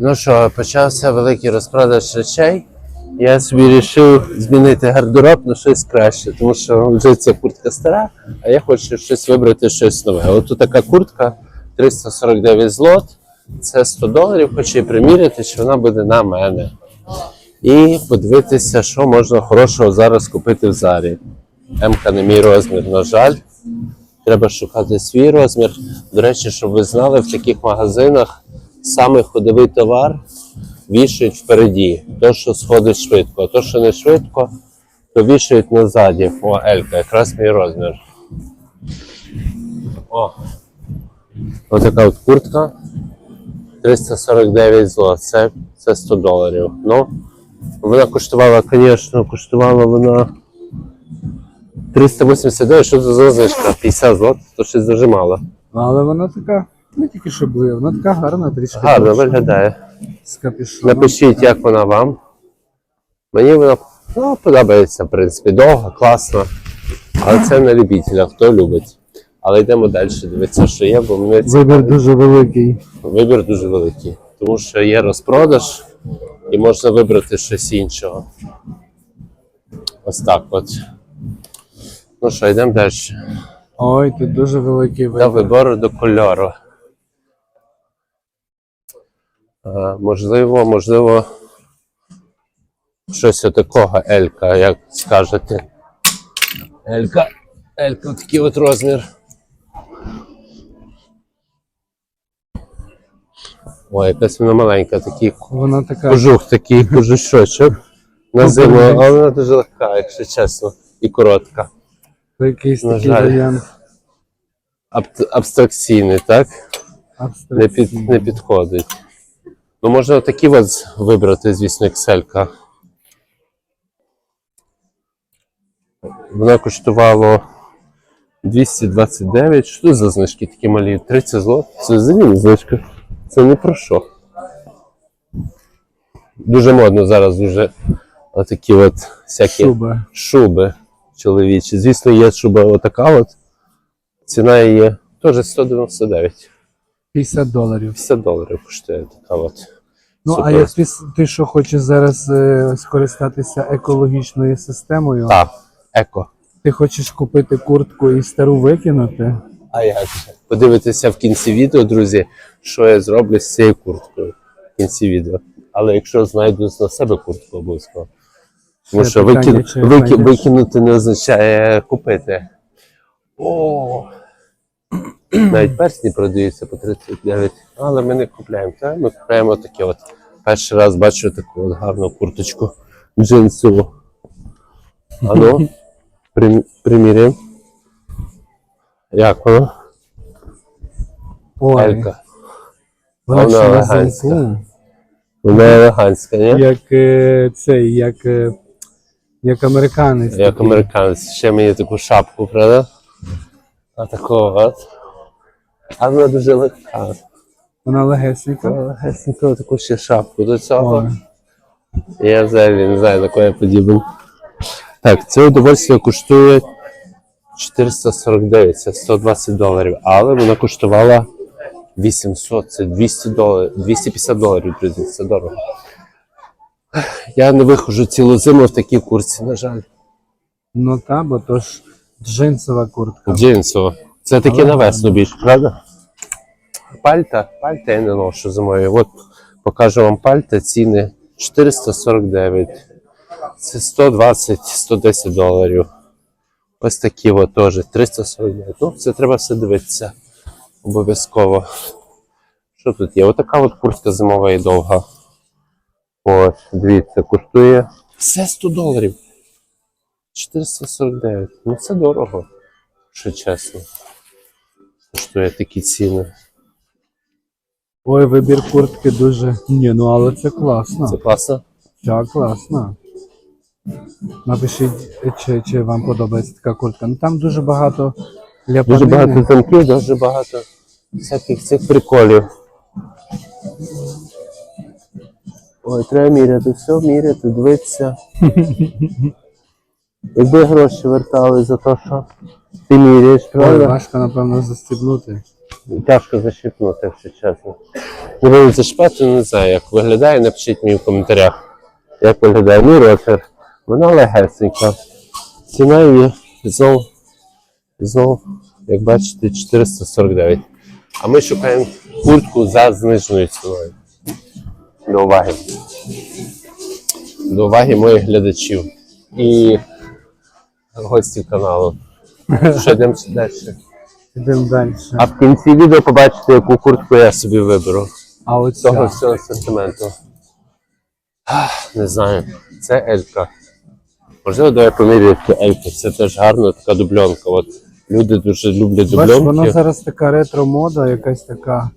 Ну що, почався великий розпродаж речей. Я собі вирішив змінити гардероб на щось краще, тому що вже ця куртка стара, а я хочу щось вибрати щось нове. От така куртка 349 злот, це 100 доларів, хочу її приміряти, чи вона буде на мене. І подивитися, що можна хорошого зараз купити в зарі. М-ка не мій розмір, на жаль. Треба шукати свій розмір. До речі, щоб ви знали, в таких магазинах саме ходовий товар вішають впереді. То, що сходить швидко, а то, що не швидко, то вішають назаді. О, Елька, якраз мій розмір. О. Ось така от куртка. 349 злот. Це, це 100 доларів. Ну, вона коштувала, звісно, коштувала вона 389, що це за знижка? 50 злот, то щось дуже мало. Але вона така, не тільки що були, вона така гарна, трішки. Гарно довша, виглядає. З капюшоном. Напишіть, як вона вам. Мені вона ну, подобається, в принципі, довга, класна. Але це на любителя, хто любить. Але йдемо далі, дивитися, що є, бо мене Вибір дуже великий. вибір дуже великий. Тому що є розпродаж і можна вибрати щось іншого. Ось так от. Ну що, йдемо далі. Ой, тут дуже великий вибір. До вибору до кольору. А, можливо, можливо, щось такого Елька, як скажете. Елька, Елька, такий от розмір. Ой, якась вона маленька, такий Вона така. кожух, такий кожушочок. На зиму, але вона дуже легка, якщо чесно, і коротка. Якийсь на такий варіант. Аб- абстракційний, так? не, під, не підходить. Ну, можна такі от вибрати, звісно, Excel. Вона коштувала 229. Що за знижки такі малі? 30 злот. Це взагалі знижка. Це не про що. Дуже модно зараз дуже отакі от всякі Шуба. шуби чоловічі. Звісно, є шуба отака от. Ціна її теж 199. 50 доларів. 50 доларів коштує така от. Ну, а Супер. як ти, ти що хочеш зараз е, скористатися екологічною системою, Так, еко. ти хочеш купити куртку і стару викинути? А як же? Подивитися в кінці відео, друзі, що я зроблю з цією курткою в кінці відео. Але якщо знайду на себе куртку обов'язково. Тому що питання, викин... чи вики- знайдеш? викинути не означає купити. О! Навіть персні продаються по 39, але ми не купляємо. Так? Ми купляємо таке от. Перший раз бачу таку от гарну курточку джинсову. А ну, прим... приміряємо. Як воно? Ой, Елька. вона вона елегантська. Вона елегантська, ні? Як е, цей, як, е, як американець. Як такий. американець. Ще мені таку шапку, правда? А такого от. А вона дуже легка. Вона легесенька. Легесенько таку ще шапку до цього. Ой. Я взагалі не знаю, на кого я подібен. Так, це удовольствие коштує 449, це 120 доларів, але вона коштувала 800, це 200 доларів, 250 доларів, друзі, це дорого. Я не виходжу цілу зиму в такій курці, на жаль. Ну та, бо то ж джинсова куртка. Джинсово. Це таке на весну більше, правда? Пальта, пальта я не ношу зимою. От покажу вам пальта, ціни 449. Це 120-110 доларів. Ось такі от теж 349. Ну, це треба все дивитися. Обов'язково. Що тут є? Отака от куртка зимова і довга. Ось, дивіться, коштує все 100 доларів. 449. Ну це дорого, якщо чесно. Коштує такі ціни. Ой, вибір куртки дуже. Ні, ну але це класно. Це класно. Так, класно. Напишіть, чи, чи вам подобається така куртка. Ну там дуже багато Дуже багато замків, дуже багато всяких цих приколів. Ой, треба міряти, все міряти, дивитися. Якби гроші вертали за те, що ти міряєш, правда? важко, напевно, застібнути. Тяжко защипнути, якщо чесно. Не буду зашпати, не знаю, як виглядає. Напишіть мені в коментарях, як виглядає мій рокер. Вона легесенька. Ціна її знов, знов, як бачите, 449. А ми шукаємо куртку за зниженою ціною. До уваги. До уваги моїх глядачів і гостів каналу. Що йдемо далі? Йдемо далі. А в кінці відео побачите, яку куртку я собі виберу. А того оця. всього асортименту. Ах, Не знаю. Це Елька. Можливо, давай поміряю Ельку. Це теж гарна така дубльонка. От люди дуже люблять Бачиш, воно дубльонки. зараз така ретро-мода, якась така.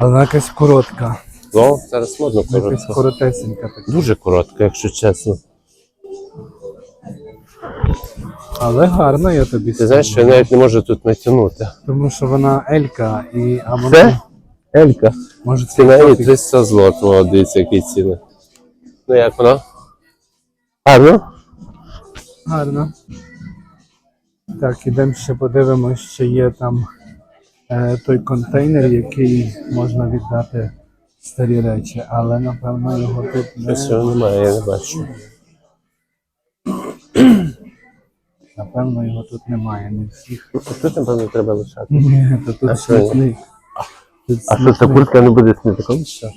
Вона якась коротка. Ну, зараз модно Якась коротесенька така. Дуже коротка, якщо чесно. Але гарна, я тобі Ти знаєш, що я навіть не можу тут натягнути. Тому що вона Елька і а вона Це Елька. може Ціна її тільки 300 злот. О, дивіться, які ціни. Ну як воно? Гарно? гарна. Так, ідемо ще подивимось, чи є там е, той контейнер, який можна віддати старі речі, але напевно його тут Щось не, його немає, я не бачу. напевно його тут немає. Не всіх. Тут, напевно, треба лишати. Ні, то тут що. Тут А що ця куртка не буде смітником? Що?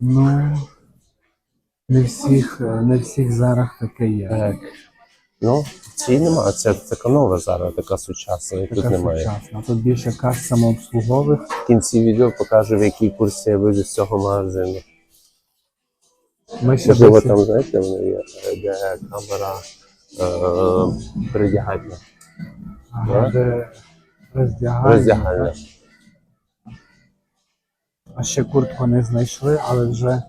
Ну, не всіх, е, не всіх зараз таке є. Так. Ну, цій нема. Це така нова зараз, така сучасна, і тут Така немає. сучасна. Тут більше кас самообслугових. В кінці відео покажу, в якій курсі я вийду з цього магазину. Ми ще Можливо, досі- там, знаєте, воно є, е, де камера е, роздягальня. Роздягальна. А ще куртку не знайшли, але вже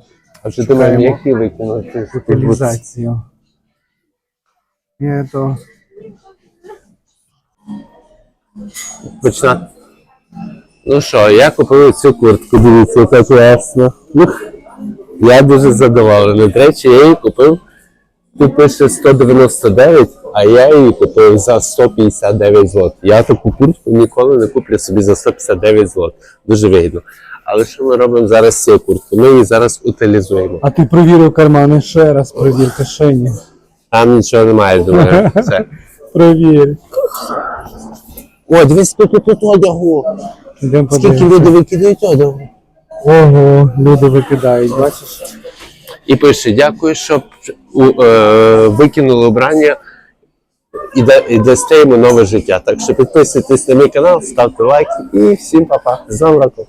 А вже Шукаємо думаю, які викинути. утилізацію. То Починати. Ну що, я купив цю куртку, дивіться, яка класна. Ух, я дуже задоволений. До речі, я її купив. Тут пише 199, а я її купив за 159 злот. Я таку куртку ніколи не куплю собі за 159 злот. Дуже вигідно. Але що ми робимо зараз з цією курткою? Ми її зараз утилізуємо. А ти провірив кармани ще раз, провір кишені. Там нічого немає, думаю. Все. Провір. О, дивись, скільки тут одягу. Йдемо Скільки подивимося. люди викидають одягу. Ого, люди викидають, бачиш? І пише: дякую, що е, викинули обрання і, да- і дасте йому нове життя. Так що підписуйтесь на мій канал, ставте лайки і всім па-па. З новим роком!